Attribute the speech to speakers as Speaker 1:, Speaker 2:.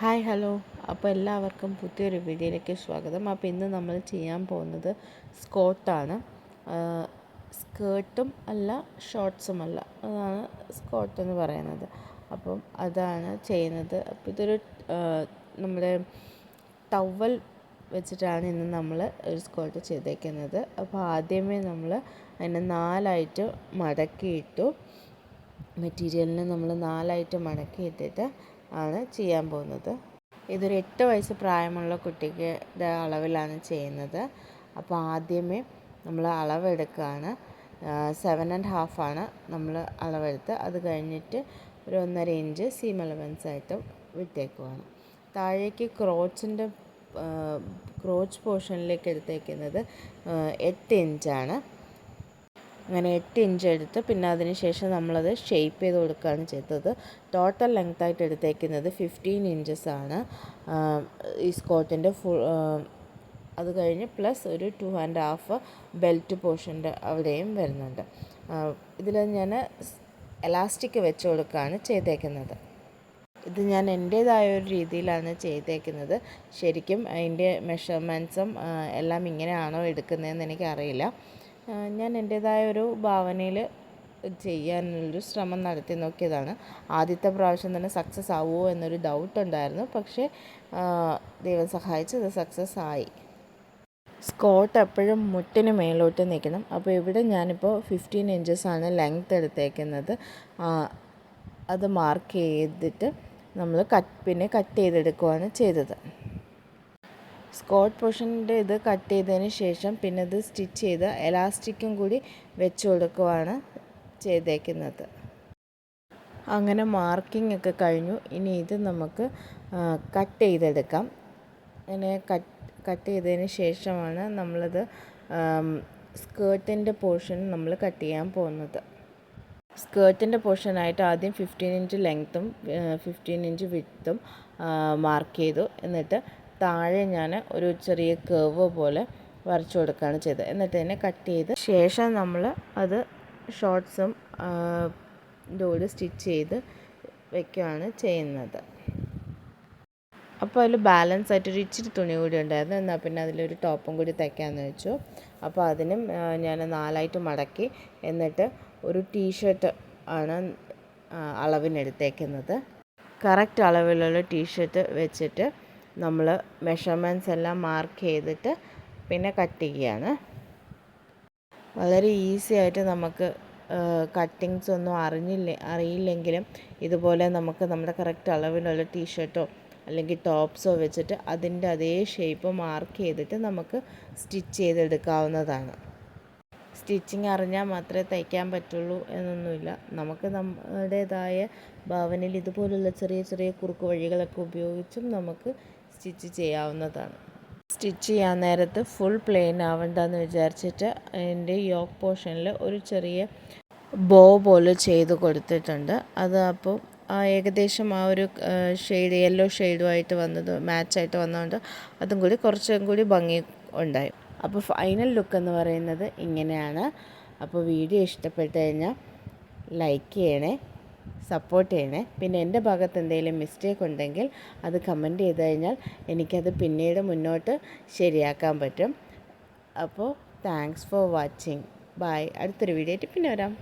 Speaker 1: Hi hello അപ്പോൾ എല്ലാവർക്കും പുതിയൊരു വീഡിയോയിലേക്ക് സ്വാഗതം. അപ്പോൾ ഇന്ന് നമ്മൾ ചെയ്യാൻ പോകുന്നത് സ്കോട്ടാണ് സ്കേർട്ടും അല്ല ഷോർട്ട്സും അല്ല. അതാണ് സ്കോട്ട് എന്ന് പറയുന്നത്. അപ്പം അതാണ് ചെയ്യുന്നത്. അപ്പോൾ ഇതൊരു നമ്മുടെ ടവൽ വെച്ചിട്ടാണ് ഇന്ന് നമ്മൾ ഒരു സ്കോട്ട് ചെയ്തേക്കുന്നത്. അപ്പോൾ ആദ്യമേ നമ്മൾ അതിനെ നാലായിട്ട് മടക്കിയിട്ടു മെറ്റീരിയലിനെ നമ്മൾ നാലായിട്ട് മടക്കി ഇട്ടിട്ട് ആണ് ചെയ്യാൻ പോകുന്നത്. ഇതൊരു എട്ട് വയസ്സ് പ്രായമുള്ള കുട്ടിക്ക് അളവിലാണ് ചെയ്യുന്നത്. അപ്പോൾ ആദ്യമേ നമ്മൾ അളവെടുക്കുകയാണ്. സെവൻ ആൻഡ് ഹാഫാണ് നമ്മൾ അളവെടുത്ത് അത് കഴിഞ്ഞിട്ട് ഒരു ഒന്നര ഇഞ്ച് സീം അലവൻസ് ആയിട്ട് വിട്ടേക്കുവാണ്. താഴേക്ക് ക്രോച്ചിന്റെ ക്രോച്ച് പോർഷനിലേക്ക് എടുത്തേക്കുന്നത് എട്ട് ഇഞ്ചാണ്. അങ്ങനെ എട്ട് ഇഞ്ച് എടുത്ത് പിന്നെ അതിന് ശേഷം നമ്മളത് ഷേപ്പ് ചെയ്ത് കൊടുക്കുകയാണ് ചെയ്തത്. ടോട്ടൽ ലെങ്ത് ആയിട്ട് എടുത്തേക്കുന്നത് ഫിഫ്റ്റീൻ ഇഞ്ചസ് ആണ്. ഈ സ്കോട്ടിന്റെ ഫുൾ അത് കഴിഞ്ഞ് പ്ലസ് ഒരു ടു ആൻഡ് ഹാഫ് ബെൽറ്റ് പോർഷന്റെ അവിടെയും വരുന്നുണ്ട്. ഇതിൽ ഞാൻ എലാസ്റ്റിക് വെച്ച് കൊടുക്കുകയാണ് ചെയ്തേക്കുന്നത്. ഇത് ഞാൻ എന്റേതായ ഒരു രീതിയിലാണ് ചെയ്തേക്കുന്നത്. ശരിക്കും അതിന്റെ മെഷർമെന്റ്സും എല്ലാം ഇങ്ങനെയാണോ എടുക്കുന്നതെന്ന് എനിക്കറിയില്ല. ഞാൻ എന്റേതായ ഒരു ഭാവനയിൽ ചെയ്യാനുള്ളൊരു ശ്രമം നടത്തി നോക്കിയതാണ്. ആദ്യത്തെ പ്രാവശ്യം തന്നെ സക്സസ് ആവുമോ എന്നൊരു ഡൗട്ട് ഉണ്ടായിരുന്നു. പക്ഷേ ദൈവം സഹായിച്ച് അത് സക്സസ് ആയി. സ്കോട്ട് എപ്പോഴും മുട്ടിന് മേലോട്ട് നിൽക്കണം. അപ്പോൾ ഇവിടെ ഞാനിപ്പോൾ ഫിഫ്റ്റീൻ ഇഞ്ചസാണ് ലെങ്ത് എടുത്തേക്കുന്നത്. അത് മാർക്ക് ചെയ്തിട്ട് നമ്മൾ കട്ട് പിന്നെ കട്ട് ചെയ്തെടുക്കുകയാണ് ചെയ്തത്. സ്കോട്ട് പോർഷന്റെ ഇത് കട്ട് ചെയ്തതിന് ശേഷം പിന്നെ ഇത് സ്റ്റിച്ച് ചെയ്ത് എലാസ്റ്റിക്കും കൂടി വെച്ച് കൊടുക്കുവാണ് ചെയ്തേക്കുന്നത്. അങ്ങനെ മാർക്കിംഗ് ഒക്കെ കഴിഞ്ഞു. ഇനി ഇത് നമുക്ക് കട്ട് ചെയ്തെടുക്കാം. അങ്ങനെ കട്ട് കട്ട് ചെയ്തതിന് ശേഷമാണ് നമ്മളത് സ്കേർട്ടിന്റെ പോർഷൻ നമ്മൾ കട്ട് ചെയ്യാൻ പോകുന്നത്. സ്കേർട്ടിന്റെ പോർഷനായിട്ട് ആദ്യം ഫിഫ്റ്റീൻ ഇഞ്ച് ലെങ്ത്തും ഫിഫ്റ്റീൻ ഇഞ്ച് വിത്തും മാർക്ക് ചെയ്തു. എന്നിട്ട് താഴെ ഞാൻ ഒരു ചെറിയ കേവ് പോലെ വരച്ചു കൊടുക്കുകയാണ് ചെയ്തത്. എന്നിട്ട് തന്നെ കട്ട് ചെയ്ത് ശേഷം നമ്മൾ അത് ഷോർട്ട്സും കൂടി സ്റ്റിച്ച് ചെയ്ത് വെക്കുകയാണ് ചെയ്യുന്നത്. അപ്പോൾ അതിൽ ബാലൻസ് ആയിട്ട് ഒരു ഇച്ചിരി തുണി കൂടി ഉണ്ടായിരുന്നു. എന്നാൽ പിന്നെ അതിലൊരു ടോപ്പും കൂടി തയ്ക്കാമെന്ന് വെച്ചു. അപ്പോൾ അതിനും ഞാൻ നാലായിട്ട് മടക്കി. എന്നിട്ട് ഒരു ടീഷർട്ട് ആണ് അളവിനെടുത്തേക്കുന്നത്. കറക്റ്റ് അളവിലുള്ള ടീഷർട്ട് വെച്ചിട്ട് നമ്മൾ മെഷർമെന്റ്സ് എല്ലാം മാർക്ക് ചെയ്തിട്ട് പിന്നെ കട്ട് ചെയ്യുകയാണ്. വളരെ ഈസി ആയിട്ട് നമുക്ക് കട്ടിങ്സ് ഒന്നും അറിഞ്ഞില്ല അറിയില്ലെങ്കിലും ഇതുപോലെ നമുക്ക് നമ്മുടെ കറക്റ്റ് അളവിലുള്ള ടീഷർട്ടോ അല്ലെങ്കിൽ ടോപ്സോ വെച്ചിട്ട് അതിന്റെ അതേ ഷേപ്പ് മാർക്ക് ചെയ്തിട്ട് നമുക്ക് സ്റ്റിച്ച് ചെയ്തെടുക്കാവുന്നതാണ്. സ്റ്റിച്ചിങ് അറിഞ്ഞാൽ മാത്രമേ തയ്ക്കാൻ പറ്റുള്ളൂ എന്നൊന്നുമില്ല. നമുക്ക് നമ്മുടേതായ ഭാവനയിൽ ഇതുപോലുള്ള ചെറിയ ചെറിയ കുറുക്ക് വഴികളൊക്കെ ഉപയോഗിച്ചും നമുക്ക് സ്റ്റിച്ച് ചെയ്യാവുന്നതാണ്. സ്റ്റിച്ച് ചെയ്യാൻ നേരത്ത് ഫുൾ പ്ലെയിൻ ആവണ്ടെന്ന് വിചാരിച്ചിട്ട് അതിന്റെ യോക്ക് പോർഷനിൽ ഒരു ചെറിയ ബോ പോലെ ചെയ്ത് കൊടുത്തിട്ടുണ്ട്. അത് അപ്പോൾ ഏകദേശം ആ ഒരു ഷെയ്ഡ് യെല്ലോ ഷെയ്ഡുമായിട്ട് വന്നത് മാച്ചായിട്ട് വന്നതുകൊണ്ട് അതും കൂടി കുറച്ചും കൂടി ഭംഗി ഉണ്ടായി. അപ്പോൾ ഫൈനൽ ലുക്ക് എന്ന് പറയുന്നത് ഇങ്ങനെയാണ്. അപ്പോൾ വീഡിയോ ഇഷ്ടപ്പെട്ട് കഴിഞ്ഞാൽ ലൈക്ക് ചെയ്യണേ. സപ്പോർട്ട് ചെയ്യണേ. പിന്നെ എന്റെ ഭാഗത്ത് എന്തെങ്കിലും മിസ്റ്റേക്ക് ഉണ്ടെങ്കിൽ അത് കമന്റ് ചെയ്ത് കഴിഞ്ഞാൽ എനിക്കത് പിന്നീട് മുന്നോട്ട് ശരിയാക്കാൻ പറ്റും. അപ്പോൾ താങ്ക്സ് ഫോർ വാച്ചിങ് ബായ് അടുത്തൊരു വീഡിയോ ആയിട്ട് പിന്നെ വരാം.